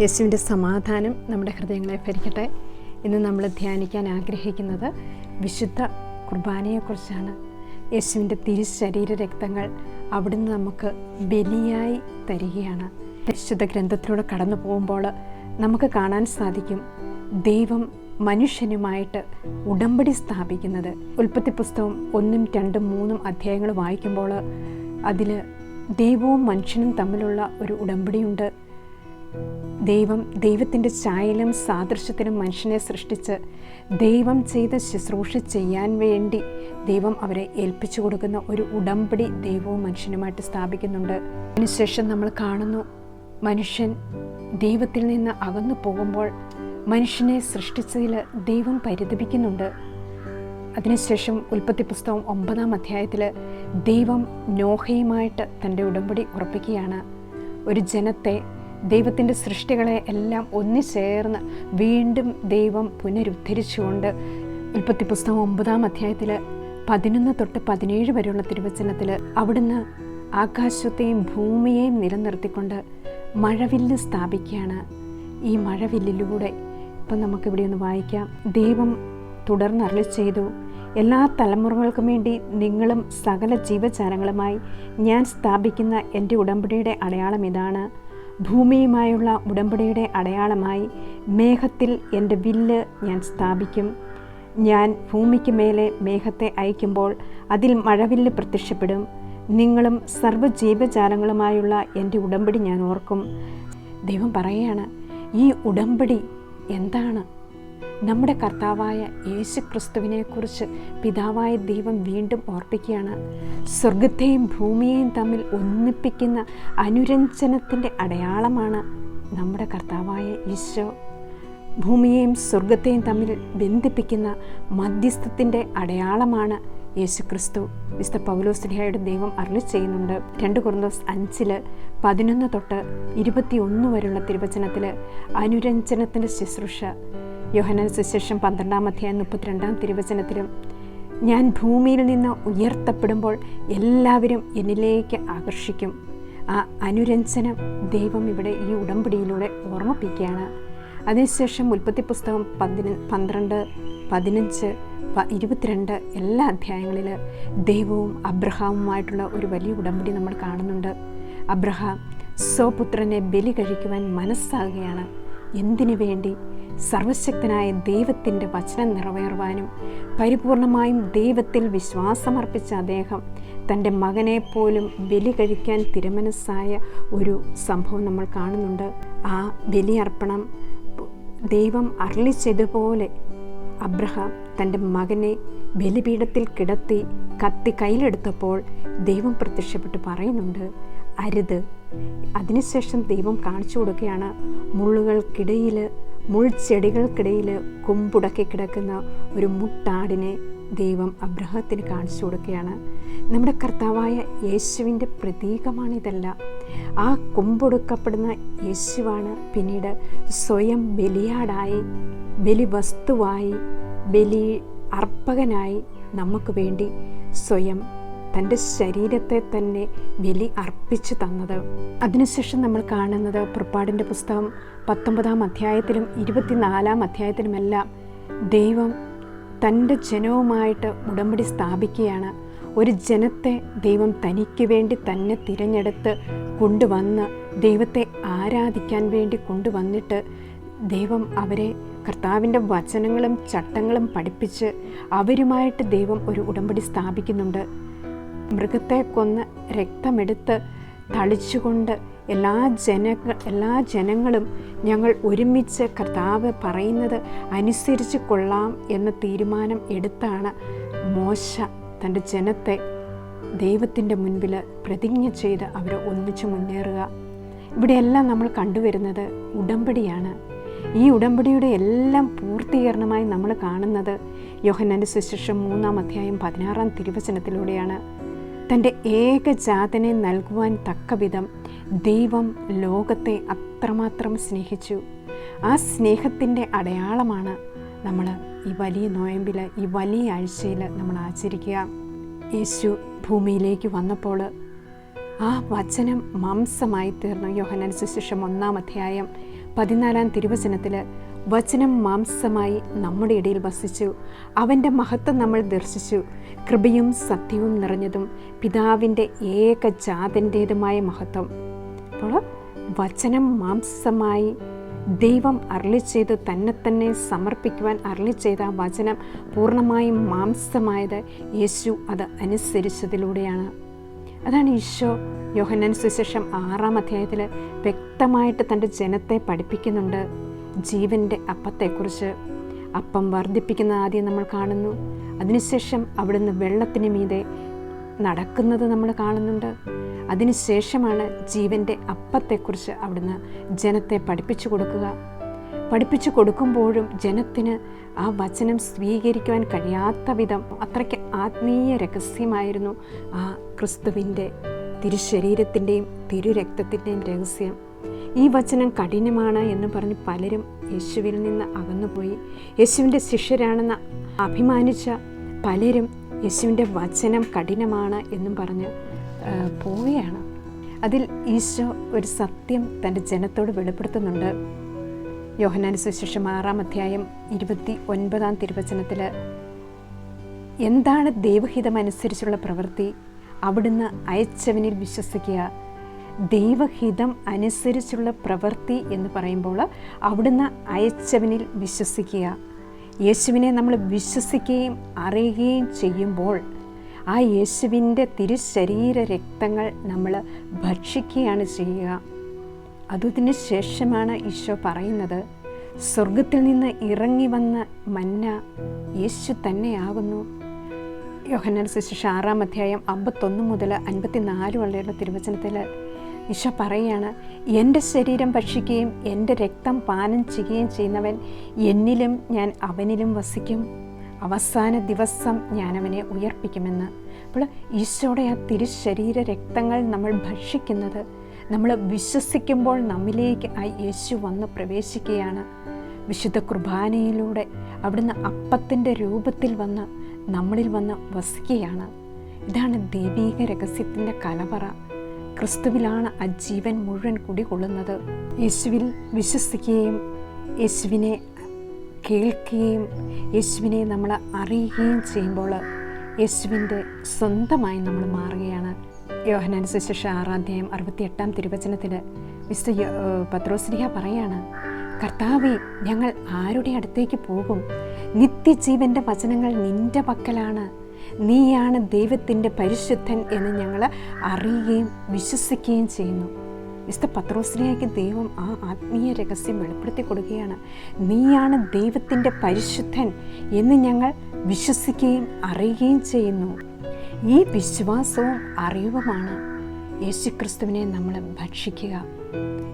യേശുവിന്റെ സമാധാനം നമ്മുടെ ഹൃദയങ്ങളെ ഭരിക്കട്ടെ. ഇന്ന് നമ്മൾ ധ്യാനിക്കാൻ ആഗ്രഹിക്കുന്നത് വിശുദ്ധ കുർബാനയെക്കുറിച്ചാണ്. യേശുവിന്റെ തിരുശരീര രക്തങ്ങൾ അവിടുന്ന് നമുക്ക് ബലിയായി തരികയാണ്. വിശുദ്ധ ഗ്രന്ഥത്തിലൂടെ കടന്നു പോകുമ്പോൾ നമുക്ക് കാണാൻ സാധിക്കും ദൈവം മനുഷ്യനുമായിട്ട് ഉടമ്പടി സ്ഥാപിക്കുന്നത്. ഉൽപ്പത്തി പുസ്തകം ഒന്നും രണ്ടും മൂന്നും അധ്യായങ്ങൾ വായിക്കുമ്പോൾ അതിൽ ദൈവവും മനുഷ്യനും തമ്മിലുള്ള ഒരു ഉടമ്പടിയുണ്ട്. ദൈവം ദൈവത്തിന്റെ ചായലും സാദൃശ്യത്തിനും മനുഷ്യനെ സൃഷ്ടിച്ച് ദൈവം ചെയ്ത ശുശ്രൂഷ ചെയ്യാൻ വേണ്ടി ദൈവം അവരെ ഏൽപ്പിച്ചു കൊടുക്കുന്ന ഒരു ഉടമ്പടി ദൈവവും മനുഷ്യനുമായിട്ട് സ്ഥാപിക്കുന്നുണ്ട്. അതിനുശേഷം നമ്മൾ കാണുന്നു മനുഷ്യൻ ദൈവത്തിൽ നിന്ന് അകന്നു പോകുമ്പോൾ മനുഷ്യനെ സൃഷ്ടിച്ചതിൽ ദൈവം പരിതപിക്കുന്നുണ്ട്. അതിനുശേഷം ഉൽപ്പത്തി പുസ്തകം ഒമ്പതാം അധ്യായത്തിൽ ദൈവം നോഹയുമായിട്ട് തന്റെ ഉടമ്പടി ഉറപ്പിക്കുകയാണ്. ഒരു ജനത്തെ ദൈവത്തിന്റെ സൃഷ്ടികളെ എല്ലാം ഒന്നിച്ചേർന്ന് വീണ്ടും ദൈവം പുനരുദ്ധരിച്ചുകൊണ്ട് ഉൽപ്പത്തി പുസ്തകം ഒമ്പതാം അധ്യായത്തിൽ പതിനൊന്ന് തൊട്ട് പതിനേഴ് വരെയുള്ള തിരുവചനത്തിൽ അവിടുന്ന് ആകാശത്തെയും ഭൂമിയെയും നിലനിർത്തിക്കൊണ്ട് മഴവില്ല് സ്ഥാപിക്കുകയാണ്. ഈ മഴവില്ലിലൂടെ ഇപ്പം നമുക്കിവിടെ ഒന്ന് വായിക്കാം. ദൈവം തുടർന്ന് അരളി ചെയ്തു. എല്ലാ തലമുറകൾക്കും വേണ്ടി നിങ്ങളും സകല ജീവജാലങ്ങളുമായി ഞാൻ സ്ഥാപിക്കുന്ന എന്റെ ഉടമ്പടിയുടെ അടയാളം ഇതാണ്. ഭൂമിയുമായുള്ള ഉടമ്പടിയുടെ അടയാളമായി മേഘത്തിൽ എന്റെ വില്ല് ഞാൻ സ്ഥാപിക്കും. ഞാൻ ഭൂമിക്ക് മേലെ മേഘത്തെ അയക്കുമ്പോൾ അതിൽ മഴവില്ല് പ്രത്യക്ഷപ്പെടും. നിങ്ങളും സർവജീവജാലങ്ങളുമായുള്ള എന്റെ ഉടമ്പടി ഞാൻ ഓർക്കും. ദൈവം പറയുകയാണ് ഈ ഉടമ്പടി എന്താണ്? നമ്മുടെ കർത്താവായ യേശു ക്രിസ്തുവിനെക്കുറിച്ച് പിതാവായ ദൈവം വീണ്ടും ഓർപ്പിക്കുകയാണ്. സ്വർഗത്തെയും ഭൂമിയെയും തമ്മിൽ ഒന്നിപ്പിക്കുന്ന അനുരഞ്ജനത്തിന്റെ അടയാളമാണ് നമ്മുടെ കർത്താവായ ഈശോ. ഭൂമിയെയും സ്വർഗത്തെയും തമ്മിൽ ബന്ധിപ്പിക്കുന്ന മധ്യസ്ഥത്തിന്റെ അടയാളമാണ് യേശു ക്രിസ്തു മിസ്റ്റർ പൗലോസ്ലിഹയുടെ ദൈവം അരളി ചെയ്യുന്നുണ്ട്. രണ്ട് കുറുന്തോസ് അഞ്ചിൽ പതിനൊന്ന് തൊട്ട് ഇരുപത്തിയൊന്ന് വരെയുള്ള തിരുവചനത്തിൽ അനുരഞ്ജനത്തിന്റെ ശുശ്രൂഷ. യോഹനൻ സുശേഷം പന്ത്രണ്ടാം അധ്യായം മുപ്പത്തിരണ്ടാം തിരുവചനത്തിലും ഞാൻ ഭൂമിയിൽ നിന്ന് ഉയർത്തപ്പെടുമ്പോൾ എല്ലാവരും എന്നിലേക്ക് ആകർഷിക്കും. ആ അനുരഞ്ജനം ദൈവം ഇവിടെ ഈ ഉടമ്പടിയിലൂടെ ഓർമ്മിപ്പിക്കുകയാണ്. അതിനുശേഷം ഉൽപ്പത്തി പുസ്തകം പതിന പന്ത്രണ്ട് പതിനഞ്ച് ഇരുപത്തിരണ്ട് എല്ലാ അധ്യായങ്ങളിൽ ദൈവവും അബ്രഹാമുമായിട്ടുള്ള ഒരു വലിയ ഉടമ്പടി നമ്മൾ കാണുന്നുണ്ട്. അബ്രഹാം സ്വപുത്രനെ ബലി കഴിക്കുവാൻ മനസ്സാകുകയാണ്. എന്തിനു വേണ്ടി? സർവശക്തനായ ദൈവത്തിന്റെ വചനം നിറവേറുവാനും പരിപൂർണമായും ദൈവത്തിൽ വിശ്വാസമർപ്പിച്ച അദ്ദേഹം തന്റെ മകനെ പോലും ബലി കഴിക്കാൻ തിരുമനസ്സായ ഒരു സംഭവം നമ്മൾ കാണുന്നുണ്ട്. ആ ബലിയർപ്പണം ദൈവം അരളിച്ചതുപോലെ അബ്രഹാം തന്റെ മകനെ ബലിപീഠത്തിൽ കിടത്തി കത്തി കയ്യിലെടുത്തപ്പോൾ ദൈവം പ്രത്യക്ഷപ്പെട്ട് പറയുന്നുണ്ട് അരുത്. അതിനുശേഷം ദൈവം കാണിച്ചു കൊടുക്കുകയാണ് മുള്ളുകൾക്കിടയിൽ മുൾച്ചെടികൾക്കിടയിൽ കൊമ്പുടക്കി കിടക്കുന്ന ഒരു മുട്ടാടിനെ ദൈവം അബ്രഹത്തിന് കാണിച്ചു കൊടുക്കുകയാണ്. നമ്മുടെ കർത്താവായ യേശുവിന്റെ പ്രതീകമാണിതല്ല. ആ കൊമ്പൊടുക്കപ്പെടുന്ന യേശുവാണ് പിന്നീട് സ്വയം ബലിയാടായി ബലി വസ്തുവായി ബലി അർപ്പകനായി നമുക്ക് വേണ്ടി സ്വയം തന്റെ ശരീരത്തെ തന്നെ ബലി അർപ്പിച്ച് തന്നത്. അതിനുശേഷം നമ്മൾ കാണുന്നത് പുറപ്പാടിന്റെ പുസ്തകം പത്തൊമ്പതാം അധ്യായത്തിലും ഇരുപത്തിനാലാം അധ്യായത്തിലുമെല്ലാം ദൈവം തന്റെ ജനവുമായിട്ട് ഉടമ്പടി സ്ഥാപിക്കുകയാണ്. ഒരു ജനത്തെ ദൈവം തനിക്ക് വേണ്ടി തന്നെ തിരഞ്ഞെടുത്ത് കൊണ്ടുവന്ന് ദൈവത്തെ ആരാധിക്കാൻ വേണ്ടി കൊണ്ടുവന്നിട്ട് ദൈവം അവരെ കർത്താവിന്റെ വചനങ്ങളും ചട്ടങ്ങളും പഠിപ്പിച്ച് അവരുമായിട്ട് ദൈവം ഒരു ഉടമ്പടി സ്ഥാപിക്കുന്നുണ്ട്. മൃഗത്തെ കൊന്ന് രക്തമെടുത്ത് തളിച്ചുകൊണ്ട് എല്ലാ ജന എല്ലാ ജനങ്ങളും ഞങ്ങൾ ഒരുമിച്ച് കർത്താവ് പറയുന്നത് അനുസരിച്ച് കൊള്ളാം എന്ന തീരുമാനം എടുത്താണ് മോശ തന്റെ ജനത്തെ ദൈവത്തിന്റെ മുൻപിൽ പ്രതിജ്ഞ ചെയ്ത് അവർ ഒന്നിച്ച് മുന്നേറുക. ഇവിടെയെല്ലാം നമ്മൾ കണ്ടുവരുന്നത് ഉടമ്പടിയാണ്. ഈ ഉടമ്പടിയുടെ എല്ലാം പൂർത്തീകരണമായി നമ്മൾ കാണുന്നത് യോഹനന്റെ സുശേഷം മൂന്നാം അധ്യായം പതിനാറാം തിരുവചനത്തിലൂടെയാണ്. തന്റെ ഏകജാതനെ നൽകുവാൻ തക്കവിധം ദൈവം ലോകത്തെ അത്രമാത്രം സ്നേഹിച്ചു. ആ സ്നേഹത്തിന്റെ അടയാളമാണ് നമ്മൾ ഈ വലിയ നോയമ്പിൽ ഈ വലിയ ആഴ്ചയിൽ നമ്മൾ ആചരിക്കുക. യേശു ഭൂമിയിലേക്ക് വന്നപ്പോൾ ആ വചനം മാംസമായി തീർന്നു. യോഹനൻ സുശേഷം ഒന്നാം അധ്യായം പതിനാലാം തിരുവചനത്തിൽ വചനം മാംസമായി നമ്മുടെ ഇടയിൽ വസിച്ചു. അവന്റെ മഹത്വം നമ്മൾ ദർശിച്ചു. കൃപയും സത്യവും നിറഞ്ഞതും പിതാവിന്റെ ഏകജാതന്റേതുമായ മഹത്വം. അപ്പോൾ വചനം മാംസമായി ദൈവം അരളി ചെയ്ത് തന്നെ തന്നെ സമർപ്പിക്കുവാൻ അരളി ചെയ്ത ആ വചനം പൂർണമായും മാംസമായത് യേശു അത് അനുസരിച്ചതിലൂടെയാണ്. അതാണ് ഈശോ യോഹന്നാൻ സുശേഷം ആറാം അധ്യായത്തിൽ വ്യക്തമായിട്ട് തന്റെ ജനത്തെ പഠിപ്പിക്കുന്നുണ്ട്. ജീവന്റെ അപ്പത്തെക്കുറിച്ച് അപ്പം വർദ്ധിപ്പിക്കുന്ന ആദ്യം നമ്മൾ കാണുന്നു. അതിനുശേഷം അവിടുന്ന് വെള്ളത്തിന് മീതെ നടക്കുന്നത് നമ്മൾ കാണുന്നുണ്ട്. അതിനുശേഷമാണ് ജീവന്റെ അപ്പത്തെക്കുറിച്ച് അവിടുന്ന് ജനത്തെ പഠിപ്പിച്ചു കൊടുക്കുക. പഠിപ്പിച്ചു കൊടുക്കുമ്പോഴും ജനത്തിന് ആ വചനം സ്വീകരിക്കുവാൻ കഴിയാത്ത വിധം അത്രയ്ക്ക് ആത്മീയ രഹസ്യമായിരുന്നു ആ ക്രിസ്തുവിന്റെ തിരുശരീരത്തിന്റെയും തിരുരക്തത്തിന്റെയും രഹസ്യം. ഈ വചനം കഠിനമാണ് എന്ന് പറഞ്ഞ് പലരും യേശുവിൽ നിന്ന് അകന്നുപോയി. യേശുവിന്റെ ശിഷ്യരാണെന്ന് അഭിമാനിച്ച പലരും യേശുവിന്റെ വചനം കഠിനമാണ് എന്നും പറഞ്ഞ് പോവുകയാണ്. അതിൽ ഈശോ ഒരു സത്യം തന്റെ ജനത്തോട് വെളിപ്പെടുത്തുന്നുണ്ട്. യോഹനാൻ സുശേഷം ആറാം അധ്യായം ഇരുപത്തി ഒൻപതാം തിരുവചനത്തിൽ എന്താണ് ദൈവഹിതമനുസരിച്ചുള്ള പ്രവൃത്തി? അവിടുന്ന് അയച്ചവനിൽ വിശ്വസിക്കുക. ദൈവഹിതം അനുസരിച്ചുള്ള പ്രവൃത്തി എന്ന് പറയുമ്പോൾ അവിടുന്ന് അയച്ചവനിൽ വിശ്വസിക്കുക. യേശുവിനെ നമ്മൾ വിശ്വസിക്കുകയും അറിയുകയും ചെയ്യുമ്പോൾ ആ യേശുവിന്റെ തിരുശരീര രക്തങ്ങൾ നമ്മൾ ഭക്ഷിക്കുകയാണ് ചെയ്യുക. അതിന് ശേഷമാണ് ഈശോ പറയുന്നത് സ്വർഗത്തിൽ നിന്ന് ഇറങ്ങി വന്ന മന്ന യേശു തന്നെയാകുന്നു. സുശേഷ ആറാം അധ്യായം അമ്പത്തൊന്ന് മുതൽ അൻപത്തിനാല് വരെയുള്ള തിരുവചനത്തിൽ ഈശോ പറയുകയാണ് എന്റെ ശരീരം ഭക്ഷിക്കുകയും എന്റെ രക്തം പാനം ചെയ്യുകയും ചെയ്യുന്നവൻ എന്നിലും ഞാൻ അവനിലും വസിക്കും. അവസാന ദിവസം ഞാൻ അവനെ ഉയർപ്പിക്കുമെന്ന്. അപ്പോൾ ഈശോയുടെ ആ തിരുശരീര രക്തങ്ങൾ നമ്മൾ ഭക്ഷിക്കുന്നത് നമ്മൾ വിശ്വസിക്കുമ്പോൾ നമ്മിലേക്ക് ആ യേശു വന്ന് പ്രവേശിക്കുകയാണ്. വിശുദ്ധ കുർബാനയിലൂടെ അവിടുന്ന് അപ്പത്തിന്റെ രൂപത്തിൽ വന്ന് നമ്മളിൽ വന്ന് വസിക്കുകയാണ്. ഇതാണ് ദൈവീക രഹസ്യത്തിന്റെ കലവറ. ക്രിസ്തുവിലാണ് ആ ജീവൻ മുഴുവൻ കുടികൊള്ളുന്നത്. യേശുവിൽ വിശ്വസിക്കുകയും യേശുവിനെ കേൾക്കുകയും യേശുവിനെ നമ്മൾ അറിയുകയും ചെയ്യുമ്പോൾ യേശുവിന്റെ സ്വന്തമായി നമ്മൾ മാറുകയാണ്. യോഹനാൻ സുശേഷ ആറാധ്യായം അറുപത്തിയെട്ടാം തിരുവചനത്തിൽ മിസ്റ്റർ പത്രോസ്ലിഹ പറയാണ് കർത്താവെ ഞങ്ങൾ ആരുടെ അടുത്തേക്ക് പോകും? നിത്യജീവന്റെ വചനങ്ങൾ നിന്റെ പക്കലാണ്. നീയാണ് ദൈവത്തിന്റെ പരിശുദ്ധൻ എന്ന് ഞങ്ങൾ അറിയുകയും വിശ്വസിക്കുകയും ചെയ്യുന്നു. വിശുദ്ധ പത്രോസ്ലിയാക്ക് ദൈവം ആ ആത്മീയ രഹസ്യം വെളിപ്പെടുത്തി കൊടുക്കുകയാണ്. നീയാണ് ദൈവത്തിന്റെ പരിശുദ്ധൻ എന്ന് ഞങ്ങൾ വിശ്വസിക്കുകയും അറിയുകയും ചെയ്യുന്നു. ഈ വിശ്വാസവും അറിവുമാണ് യേശുക്രിസ്തുവിനെ നമ്മൾ ഭക്ഷിക്കുക.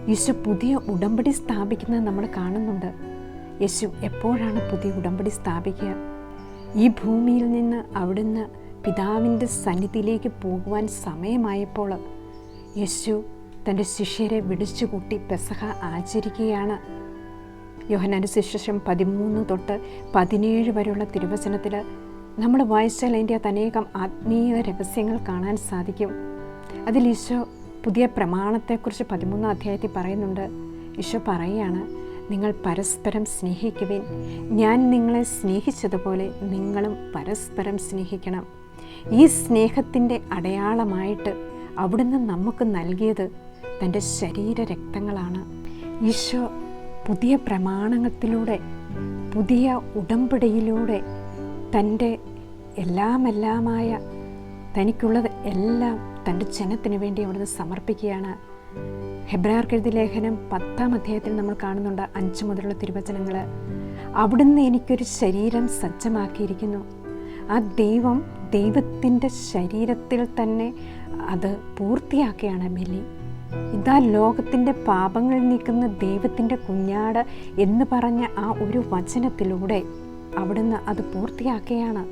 യേശു പുതിയ ഉടമ്പടി സ്ഥാപിക്കുന്നത് നമ്മൾ കാണുന്നുണ്ട്. യേശു എപ്പോഴാണ് പുതിയ ഉടമ്പടി സ്ഥാപിക്കുക? ഈ ഭൂമിയിൽ നിന്ന് അവിടുന്ന് പിതാവിന്റെ സന്നിധിയിലേക്ക് പോകുവാൻ സമയമായപ്പോൾ യേശു തന്റെ ശിഷ്യരെ വിളിച്ചുകൂട്ടി പെസഹ ആചരിക്കുകയാണ്. യോഹനാന്റെ ശിഷ്യശം പതിമൂന്ന് തൊട്ട് പതിനേഴ് വരെയുള്ള തിരുവചനത്തിൽ നമ്മൾ വായിച്ചാൽ അതിന്റെ അത് അനേകം ആത്മീയ രഹസ്യങ്ങൾ കാണാൻ സാധിക്കും. അതിൽ ഈശോ പുതിയ പ്രമാണത്തെക്കുറിച്ച് പതിമൂന്നാം അധ്യായത്തിൽ പറയുന്നുണ്ട്. ഈശോ പറയുകയാണ് നിങ്ങൾ പരസ്പരം സ്നേഹിക്കുവിൻ. ഞാൻ നിങ്ങളെ സ്നേഹിച്ചതുപോലെ നിങ്ങളും പരസ്പരം സ്നേഹിക്കണം. ഈ സ്നേഹത്തിന്റെ അടയാളമായിട്ട് അവിടുന്ന് നമുക്ക് നൽകിയത് തന്റെ ശരീര രക്തങ്ങളാണ് ഈശോ പുതിയ പ്രമാണത്തിലൂടെ പുതിയ ഉടമ്പടിയിലൂടെ തന്റെ എല്ലാമെല്ലാമായ തനിക്കുള്ളത് എല്ലാം തന്റെ ജനത്തിന് വേണ്ടി അവിടുന്ന് സമർപ്പിക്കുകയാണ്. ഹെബ്രാർക്കെഴുതി ലേഖനം പത്താം അധ്യായത്തിൽ നമ്മൾ കാണുന്നുണ്ട് അഞ്ച് മുതലുള്ള തിരുവചനങ്ങൾ അവിടുന്ന് എനിക്കൊരു ശരീരം സജ്ജമാക്കിയിരിക്കുന്നു. ആ ദൈവം ദൈവത്തിന്റെ ശരീരത്തിൽ തന്നെ അത് പൂർത്തിയാക്കുകയാണ് ബലി. ഇതാ ലോകത്തിന്റെ പാപങ്ങൾ നീക്കുന്ന ദൈവത്തിന്റെ കുഞ്ഞാട് എന്ന് പറഞ്ഞ ആ ഒരു വചനത്തിലൂടെ അവിടുന്ന് അത് പൂർത്തിയാക്കുകയാണ്.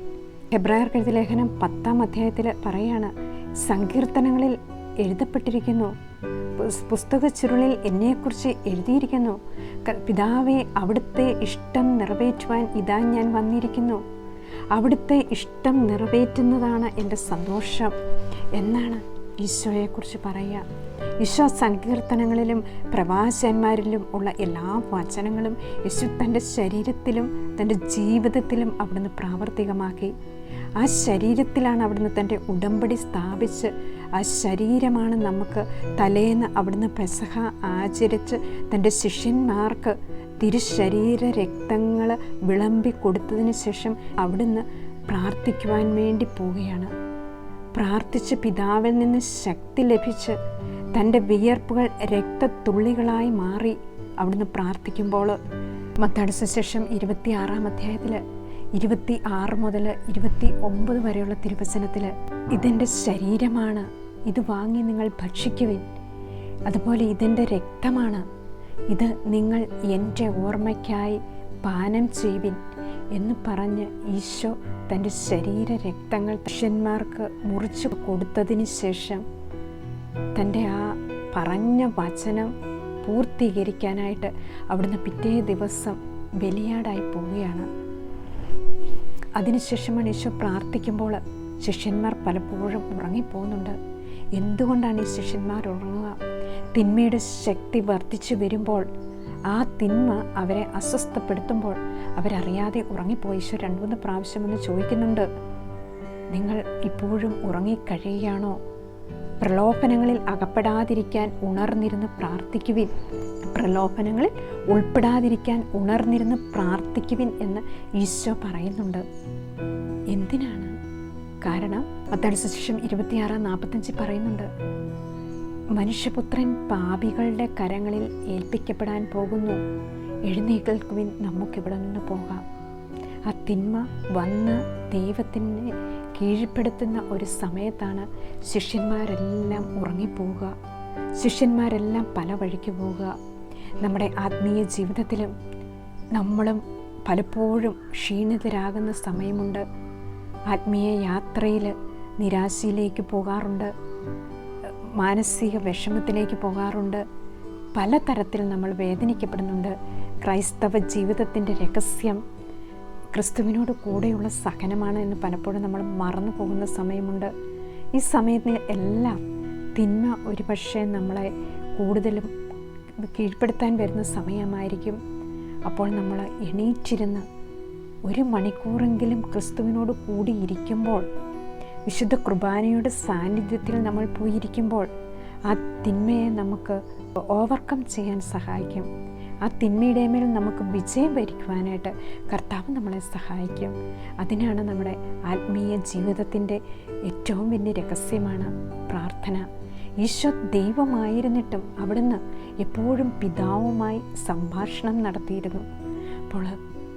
ഹെബ്രായർ കെഴുതി ലേഖനം പത്താം അധ്യായത്തിൽ പറയാണ് സങ്കീർത്തനങ്ങളിൽ എഴുതപ്പെട്ടിരിക്കുന്നു പുസ്- പുസ്തക ചുരുളിൽ എന്നെക്കുറിച്ച് എഴുതിയിരിക്കുന്നു. പിതാവെ അവിടുത്തെ ഇഷ്ടം നിറവേറ്റുവാൻ ഇതാ ഞാൻ വന്നിരിക്കുന്നു. അവിടുത്തെ ഇഷ്ടം നിറവേറ്റുന്നതാണ് എന്റെ സന്തോഷം. എന്നാണ് ഈശോയെക്കുറിച്ച് പറയുക. ഈശോ സങ്കീർത്തനങ്ങളിലും പ്രവാചന്മാരിലും ഉള്ള എല്ലാ വചനങ്ങളും യേശു തന്റെ ശരീരത്തിലും തന്റെ ജീവിതത്തിലും അവിടുന്ന് പ്രാവർത്തികമാക്കി. ആ ശരീരത്തിലാണ് അവിടുന്ന് തന്റെ ഉടമ്പടി സ്ഥാപിച്ച് ആ ശരീരമാണ് നമുക്ക് തലേന്ന് അവിടുന്ന് പെസഹ ആചരിച്ച് തന്റെ ശിഷ്യന്മാർക്ക് തിരുശരീര രക്തങ്ങൾ വിളമ്പി കൊടുത്തതിന് ശേഷം അവിടുന്ന് പ്രാർത്ഥിക്കുവാൻ വേണ്ടി പോവുകയാണ്. പ്രാർത്ഥിച്ച് പിതാവിൽ നിന്ന് ശക്തി ലഭിച്ച് തന്റെ വിയർപ്പുകൾ രക്തത്തുള്ളികളായി മാറി അവിടുന്ന് പ്രാർത്ഥിക്കുമ്പോൾ മത്താട് ശേഷം ഇരുപത്തി ആറാം അധ്യായത്തിൽ ഇരുപത്തി ആറ് മുതൽ ഇരുപത്തി ഒമ്പത് വരെയുള്ള തിരുവചനത്തിൽ ഇതെന്റെ ശരീരമാണ്. ഇത് വാങ്ങി നിങ്ങൾ ഭക്ഷിക്കുവിൻ. അതുപോലെ ഇതെന്റെ രക്തമാണ്. ഇത് നിങ്ങൾ എന്റെ ഓർമ്മയ്ക്കായി പാനം ചെയ്യുവിൻ എന്ന് പറഞ്ഞ് ഈശോ തന്റെ ശരീര രക്തങ്ങൾ ശിഷ്യന്മാർക്ക് മുറിച്ചു കൊടുത്തതിന് ശേഷം തന്റെ ആ പറഞ്ഞ വചനം പൂർത്തീകരിക്കാനായിട്ട് അവിടുന്ന് പിറ്റേ ദിവസം ബലിയാടായി പോവുകയാണ്. അതിനുശേഷമാണ് ഈശോ പ്രാർത്ഥിക്കുമ്പോൾ ശിഷ്യന്മാർ പലപ്പോഴും ഉറങ്ങിപ്പോകുന്നുണ്ട്. എന്തുകൊണ്ടാണ് ഈ ശിഷ്യന്മാർ ഉറങ്ങുക? തിന്മയുടെ ശക്തി വർദ്ധിച്ചു വരുമ്പോൾ ആ തിന്മ അവരെ അസ്വസ്ഥപ്പെടുത്തുമ്പോൾ അവരറിയാതെ ഉറങ്ങിപ്പോയി. ഈശോ രണ്ടു മൂന്ന് പ്രാവശ്യം ചോദിക്കുന്നുണ്ട് നിങ്ങൾ ഇപ്പോഴും ഉറങ്ങിക്കഴിയുകയാണോ? പ്രലോഭനങ്ങളിൽ അകപ്പെടാതിരിക്കാൻ ഉണർന്നിരുന്ന് പ്രാർത്ഥിക്കുവിൻ. പ്രലോഭനങ്ങളിൽ ഉൾപ്പെടാതിരിക്കാൻ ഉണർന്നിരുന്ന് പ്രാർത്ഥിക്കുവിൻ എന്ന് ഈശോ പറയുന്നുണ്ട്. എന്തിനാണ്? കാരണം അത്താഴ്ച ശേഷം ഇരുപത്തിയാറ് നാൽപ്പത്തഞ്ച് പറയുന്നുണ്ട്. മനുഷ്യപുത്രൻ പാപികളുടെ കരങ്ങളിൽ ഏൽപ്പിക്കപ്പെടാൻ പോകുന്നു. എഴുന്നേൽക്കുവിൻ നമുക്കിവിടെ നിന്ന് പോകാം. ആ തിന്മ വന്ന് ദൈവത്തിനെ കീഴ്പ്പെടുത്തുന്ന ഒരു സമയത്താണ് ശിഷ്യന്മാരെല്ലാം ഉറങ്ങിപ്പോവുക. ശിഷ്യന്മാരെല്ലാം പല വഴിക്ക് പോവുക. നമ്മുടെ ആത്മീയ ജീവിതത്തിലും നമ്മളും പലപ്പോഴും ക്ഷീണിതരാകുന്ന സമയമുണ്ട്. ആത്മീയ യാത്രയിൽ നിരാശയിലേക്ക് പോകാറുണ്ട്. മാനസിക വിഷമത്തിലേക്ക് പോകാറുണ്ട്. പലതരത്തിൽ നമ്മൾ വേദനിക്കപ്പെടുന്നുണ്ട്. ക്രൈസ്തവ ജീവിതത്തിന്റെ രഹസ്യം ക്രിസ്തുവിനോട് കൂടെയുള്ള സഹനമാണ് എന്ന് പലപ്പോഴും നമ്മൾ മറന്നു പോകുന്ന സമയമുണ്ട്. ഈ സമയത്തിൽ എല്ലാം തിന്മ ഒരുപക്ഷെ നമ്മളെ കൂടുതലും കീഴ്പ്പെടുത്താൻ വരുന്ന സമയമായിരിക്കും. അപ്പോൾ നമ്മൾ എണീറ്റിരുന്ന് ഒരു മണിക്കൂറെങ്കിലും ക്രിസ്തുവിനോട് കൂടിയിരിക്കുമ്പോൾ വിശുദ്ധ കുർബാനയുടെ സാന്നിധ്യത്തിൽ നമ്മൾ പോയിരിക്കുമ്പോൾ ആ തിന്മയെ നമുക്ക് ഓവർകം ചെയ്യാൻ സഹായിക്കും. ആ തിന്മയുടെ മേൽ നമുക്ക് വിജയം ഭരിക്കുവാനായിട്ട് കർത്താവ് നമ്മളെ സഹായിക്കും. അതിനാണ് നമ്മുടെ ആത്മീയ ജീവിതത്തിന്റെ ഏറ്റവും വലിയ രഹസ്യമാണ് പ്രാർത്ഥന. ഈശോ ദൈവമായിരുന്നിട്ടും അവിടുന്ന് എപ്പോഴും പിതാവുമായി സംഭാഷണം നടത്തിയിരുന്നു. അപ്പോൾ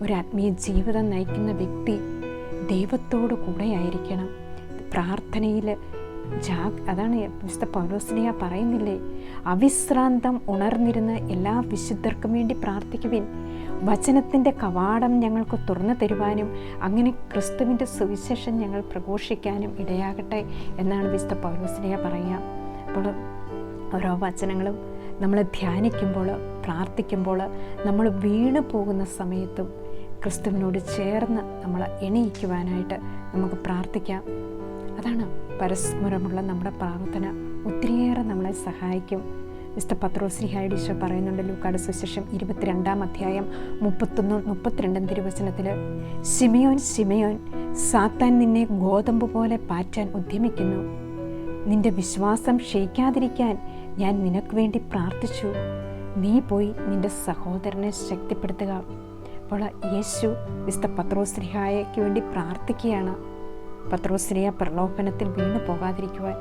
ഒരു ആത്മീയ ജീവിതം നയിക്കുന്ന വ്യക്തി ദൈവത്തോട് കൂടെയായിരിക്കണം പ്രാർത്ഥനയിൽ ജാ അതാണ് വിശുദ്ധ പൗലോസ്ലിയ പറയുന്നില്ലേ? അവിശ്രാന്തം ഉണർന്നിരുന്ന് എല്ലാ വിശുദ്ധർക്കും വേണ്ടി പ്രാർത്ഥിക്കുവിൻ. വചനത്തിന്റെ കവാടം ഞങ്ങൾക്ക് തുറന്നു തരുവാനും അങ്ങനെ ക്രിസ്തുവിന്റെ സുവിശേഷം ഞങ്ങൾ പ്രഘോഷിക്കാനും ഇടയാകട്ടെ എന്നാണ് വിശുദ്ധ പൗലോസ്ലിയ പറയുക. അപ്പോൾ ഓരോ വചനങ്ങളും നമ്മൾ ധ്യാനിക്കുമ്പോൾ പ്രാർത്ഥിക്കുമ്പോൾ നമ്മൾ വീണു പോകുന്ന സമയത്തും ക്രിസ്തുവിനോട് ചേർന്ന് നമ്മൾ എണീക്കുവാനായിട്ട് നമുക്ക് പ്രാർത്ഥിക്കാം. അതാണ് പരസ്പരമുള്ള നമ്മുടെ പ്രാർത്ഥന. ഒത്തിരിയേറെ നമ്മളെ സഹായിക്കും. മിസ്റ്റർ പത്രോശ്രീഹായുടെ ഈശോ പറയുന്നുണ്ട് ലൂക്കാട് സുശേഷം ഇരുപത്തിരണ്ടാം അധ്യായം മുപ്പത്തൊന്ന് മുപ്പത്തിരണ്ടും തിരുവചനത്തിൽ സിമയോൻ സിമയോൻ സാത്താൻ നിന്നെ ഗോതമ്പ് പോലെ പാറ്റാൻ ഉദ്യമിക്കുന്നു. നിന്റെ വിശ്വാസം ക്ഷയിക്കാതിരിക്കാൻ ഞാൻ നിനക്ക് വേണ്ടി പ്രാർത്ഥിച്ചു. നീ പോയി നിന്റെ സഹോദരനെ ശക്തിപ്പെടുത്തുക. അപ്പോൾ യേശു വിശുദ്ധ പത്രോശ്രീഹായയ്ക്ക് വേണ്ടി പ്രാർത്ഥിക്കുകയാണ്. പത്രോശ്രീയ പ്രലോഭനത്തിൽ വീണു പോകാതിരിക്കുവാൻ.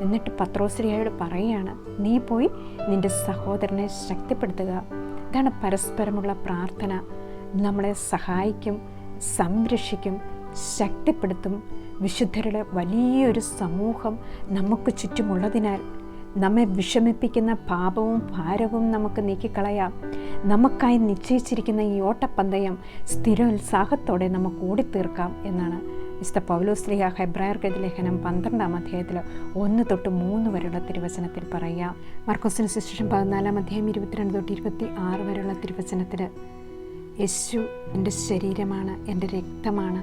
എന്നിട്ട് പത്രോശ്രീയോട് പറയുകയാണ് നീ പോയി നിന്റെ സഹോദരനെ ശക്തിപ്പെടുത്തുക. ഇതാണ് പരസ്പരമുള്ള പ്രാർത്ഥന. നമ്മളെ സഹായിക്കും സംരക്ഷിക്കും ശക്തിപ്പെടുത്തും. വിശുദ്ധരുടെ വലിയൊരു സമൂഹം നമുക്ക് ചുറ്റുമുള്ളതിനാൽ നമ്മെ വിഷമിപ്പിക്കുന്ന പാപവും ഭാരവും നമുക്ക് നീക്കിക്കളയാം. നമുക്കായി നിശ്ചയിച്ചിരിക്കുന്ന ഈ ഓട്ടപ്പന്തയം സ്ഥിരോത്സാഹത്തോടെ നമുക്ക് ഓടിത്തീർക്കാം എന്നാണ് മിസ്റ്റർ പൗലോസ്ലിഹ ഹെബ്രായർക്ക് ലേഖനം പന്ത്രണ്ടാം അധ്യായത്തിൽ ഒന്ന് തൊട്ട് മൂന്ന് വരെയുള്ള തിരുവചനത്തിൽ പറയുക മർക്കോസിന് ശേഷം പതിനാലാം അധ്യായം ഇരുപത്തിരണ്ട് തൊട്ട് ഇരുപത്തി ആറ് വരെയുള്ള തിരുവചനത്തിൽ യേശു എന്റെ ശരീരമാണ് എന്റെ രക്തമാണ്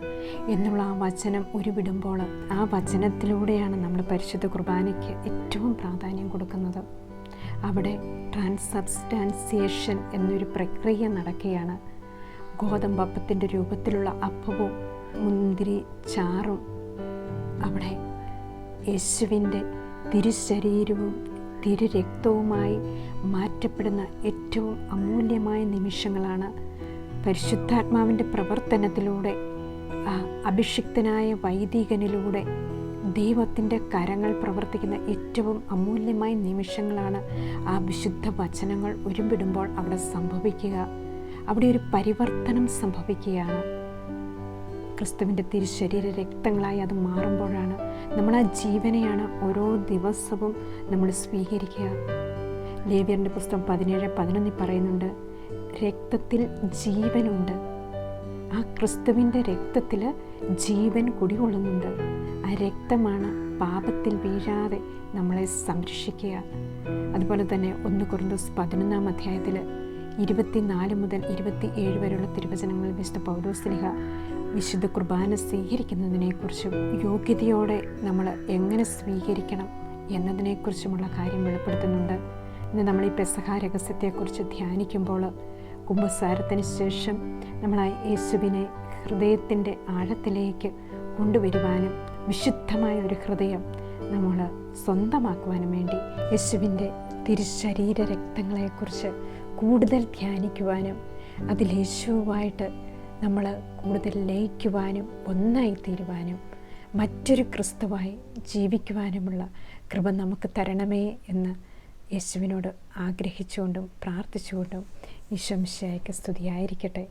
എന്നുള്ള ആ വചനം ഉരുവിടുമ്പോൾ ആ വചനത്തിലൂടെയാണ് നമ്മൾ പരിശുദ്ധ കുർബാനയ്ക്ക് ഏറ്റവും പ്രാധാന്യം കൊടുക്കുന്നത്. അവിടെ ട്രാൻസബ്സ്റ്റാൻസിയേഷൻ എന്നൊരു പ്രക്രിയ നടക്കുകയാണ്. ഗോതമ്പപ്പത്തിന്റെ രൂപത്തിലുള്ള അപ്പവും മുന്തിരി ചാറും അവിടെ യേശുവിന്റെ തിരുശരീരവും തിരുരക്തവുമായി മാറ്റപ്പെടുന്ന ഏറ്റവും അമൂല്യമായ നിമിഷങ്ങളാണ്. പരിശുദ്ധാത്മാവിന്റെ പ്രവർത്തനത്തിലൂടെ അഭിഷിക്തനായ വൈദികനിലൂടെ ദൈവത്തിന്റെ കരങ്ങൾ പ്രവർത്തിക്കുന്ന ഏറ്റവും അമൂല്യമായ നിമിഷങ്ങളാണ് ആ വിശുദ്ധ വചനങ്ങൾ ഉരുമ്പിടുമ്പോൾ അവിടെ സംഭവിക്കുക. അവിടെ ഒരു പരിവർത്തനം സംഭവിക്കുകയാണ്. ക്രിസ്തുവിന്റെ തിരുശരീര രക്തങ്ങളായി അത് മാറുമ്പോഴാണ് നമ്മൾ ആ ജീവനെയാണ് ഓരോ ദിവസവും നമ്മൾ സ്വീകരിക്കുക. ലേവ്യറിന്റെ പുസ്തകം പതിനേഴ് പതിനൊന്നിൽ പറയുന്നുണ്ട് രക്തത്തിൽ ജീവനുണ്ട് ആ ക്രിസ്തുവിന്റെ രക്തത്തിൽ ജീവൻ കുടികൊള്ളുന്നുണ്ട്. ആ രക്തമാണ് പാപത്തിൽ വീഴാതെ നമ്മളെ സംരക്ഷിക്കുക. അതുപോലെ തന്നെ ഒന്ന് കുറുന്തോസ് പതിനൊന്നാം അധ്യായത്തിൽ ഇരുപത്തിനാല് മുതൽ ഇരുപത്തി ഏഴ് വരെയുള്ള തിരുവചനങ്ങൾ വിശുദ്ധ പൗരോസ്നേഹ വിശുദ്ധ കുർബാന സ്വീകരിക്കുന്നതിനെക്കുറിച്ചും യോഗ്യതയോടെ നമ്മൾ എങ്ങനെ സ്വീകരിക്കണം എന്നതിനെക്കുറിച്ചുമുള്ള കാര്യം വെളിപ്പെടുത്തുന്നുണ്ട്. ഇന്ന് നമ്മൾ ഈ പെസഹ രഹസ്യത്തെക്കുറിച്ച് ധ്യാനിക്കുമ്പോൾ കുംഭസാരത്തിന് ശേഷം നമ്മൾ ആ യേശുവിനെ ഹൃദയത്തിന്റെ ആഴത്തിലേക്ക് കൊണ്ടുവരുവാനും വിശുദ്ധമായ ഒരു ഹൃദയം നമ്മൾ സ്വന്തമാക്കുവാനും വേണ്ടി യേശുവിന്റെ തിരുശരീര രക്തങ്ങളെക്കുറിച്ച് കൂടുതൽ ധ്യാനിക്കുവാനും അതിൽ യേശുവായിട്ട് നമ്മൾ കൂടുതൽ ലയിക്കുവാനും ഒന്നായി തീരുവാനും മറ്റൊരു ക്രിസ്തുവായി ജീവിക്കുവാനുമുള്ള കൃപ നമുക്ക് തരണമേ എന്ന് യേശുവിനോട് ആഗ്രഹിച്ചുകൊണ്ടും പ്രാർത്ഥിച്ചുകൊണ്ടും ഈശംശയ്ക്ക് സ്തുതിയായിരിക്കട്ടെ.